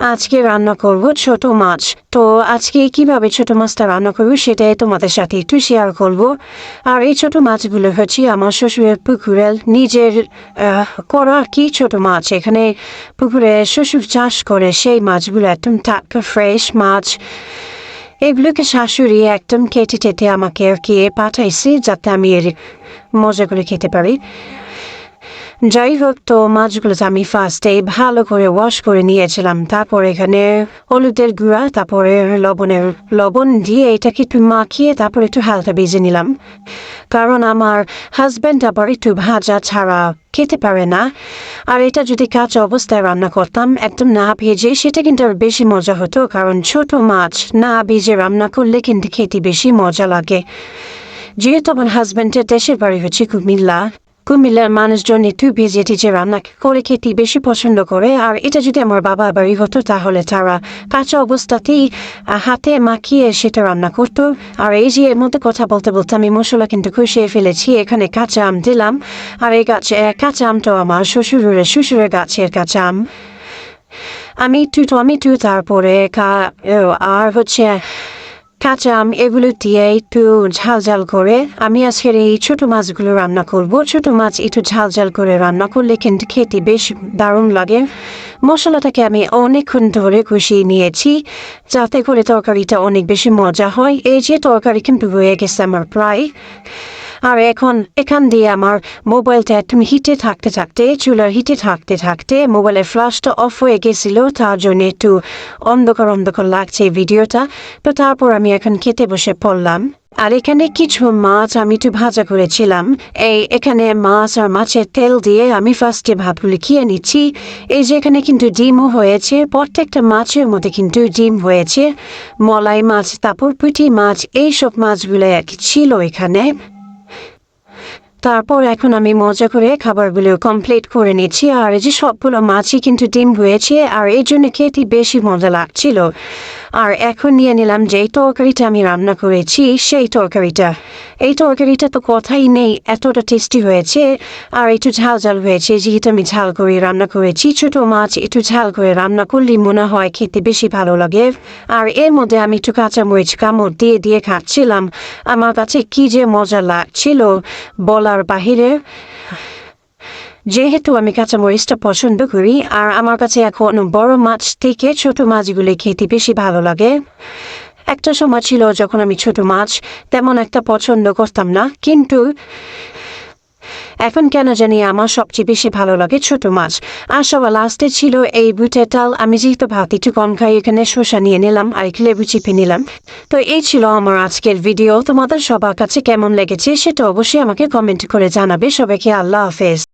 আজকে রান্না করব ছোট মাছ। তো আজকে কীভাবে ছোট মাছটা রান্না করব সেটাই তোমাদের সাথে একটু শেয়ার করব। আর এই ছোট মাছগুলো হচ্ছে আমার শ্বশুরের পুকুরের নিজের করা কি ছোট মাছ। এখানে পুকুরে শ্বশুর চাষ করে, সেই মাছগুলো একদম টাটকা ফ্রেশ মাছ। এগুলোকে শাশুড়ি একদম কেটে টেটে আমাকে আর কি পাঠাইছে যাতে আমি এর মজা করে খেতে পারি। যাই হোক তো মাছগুলোতে আমি ফার্স্টে ভালো করে ওয়াশ করে নিয়েছিলাম। তারপর এখানে হলুদের গুঁড়া, তারপরে লবণের, লবণ দিয়ে এটাকে একটু মাখিয়ে তারপর একটু হালকা ভেজে নিলাম। কারণ আমার হাজব্যান্ড আবার একটু ভাজা ছাড়া খেতে পারে না। আর এটা যদি কাঁচা অবস্থায় রান্না করতাম, একদম না ভেজে, সেটা কিন্তু আর বেশি মজা হতো, কারণ ছোট মাছ না ভেজে রান্না করলে কিন্তু খেতে বেশি মজা লাগে। যেহেতু আমার হাজব্যান্ডের দেশের বাড়ি হচ্ছে কুমিল্লা কুমিল্লার মানুষজন একটু ভেজে টিজে রান্না করে খেতে বেশি পছন্দ করে আর এটা যদি আমার বাবা বাড়ি হতো তাহলে তারা কাঁচা অবস্থাতেই হাতে মাখিয়ে সেটা রান্না করতো আর এই যে এর মধ্যে কথা বলতে বলতে আমি মশলা কিন্তু খুশিয়ে ফেলেছি এখানে কাঁচা আম দিলাম আর এই গাছে কাঁচা আমটাও আমার শ্বশুরের শ্বশুরের গাছের কাঁচা আম আমি একটু টমেটো তারপরে আর হচ্ছে কাঁচা আম এগুলো দিয়ে একটু ঝাল ঝাল করে আমি আজকের এই ছোটো মাছগুলো রান্না করব। ছোট মাছ একটু ঝাল ঝাল করে রান্না করলে কিন্তু খেতে বেশ দারুণ লাগে। মশলাটাকে আমি অনেকক্ষণ ধরে কষিয়ে নিয়েছি যাতে করে তরকারিটা অনেক বেশি মজা হয়। এই যে তরকারি কিন্তু রয়ে গেছে আমার প্রায়। আর এখন এখান দিয়ে আমার মোবাইলটা একদম হিটে থাকতে থাকতে, চুলার হিটে থাকতে থাকতে মোবাইলের ফ্ল্যাশটা অফ হয়ে গেছিল, তার জন্য একটু অন্ধকার অন্ধকার লাগছে ভিডিওটা। তো তারপর আমি এখন খেতে বসে পড়লাম। আর এখানে কিছু মাছ আমি একটু ভাজা করেছিলাম। এই এখানে মাছ আর মাছের তেল দিয়ে আমি ফার্স্টে ভাতগুলি খেয়ে নিচ্ছি। এই যে এখানে কিন্তু ডিমও হয়েছে, প্রত্যেকটা মাছের মধ্যে কিন্তু ডিম হয়েছে। মলাই মাছ তারপর পুঁটি মাছ, এইসব মাছগুলো আর কি ছিল এখানে। তারপর এখন আমি মজা করে খাবারগুলো কমপ্লিট করে নিচ্ছি। আর এই যে সবগুলো মাছই কিন্তু ডিম হয়েছে, আর এই জন্য খেতে বেশি মজা লাগছিল। আর এখন নিয়ে নিলাম যে তরকারিটা আমি রান্না করেছি, সেই তরকারিটা। এই তরকারিটা তো কথাই নেই, এতটা টেস্টি হয়েছে আর একটু ঝাল ঝাল হয়েছে। যেহেতু আমি ঝাল করে রান্না করেছি, ছোট মাছ একটু ঝাল করে রান্না করলে মনে হয় খেতে বেশি ভালো লাগে। আর এর মধ্যে আমি একটু কাঁচামরিচ কামড় দিয়ে দিয়ে খাচ্ছিলাম। আমার কাছে কি যে মজা লাগছিল বলার বাহিরে। যেহেতু আমি কাঁচামরিচটা পছন্দ করি, আর আমার কাছে এখন বড় মাছ থেকে ছোট মাছগুলি খেতে বেশি ভালো লাগে। একটা সময় ছিল যখন আমি ছোট মাছ তেমন একটা পছন্দ করতাম না, কিন্তু এখন কেন জানি আমার সবচেয়ে বেশি ভালো লাগে ছোট মাছ। আর সবার লাস্টে ছিল এই বুটের ডাল। আমি যেহেতু ভাত একটু কম খাই, এখানে শসা নিয়ে নিলাম আর লেবু চিপে নিলাম। তো এই ছিল আমার আজকের ভিডিও তোমাদের সবার কাছে কেমন লেগেছে সেটা অবশ্যই আমাকে কমেন্ট করে জানাবে। সবাইকে আল্লাহ হাফেজ।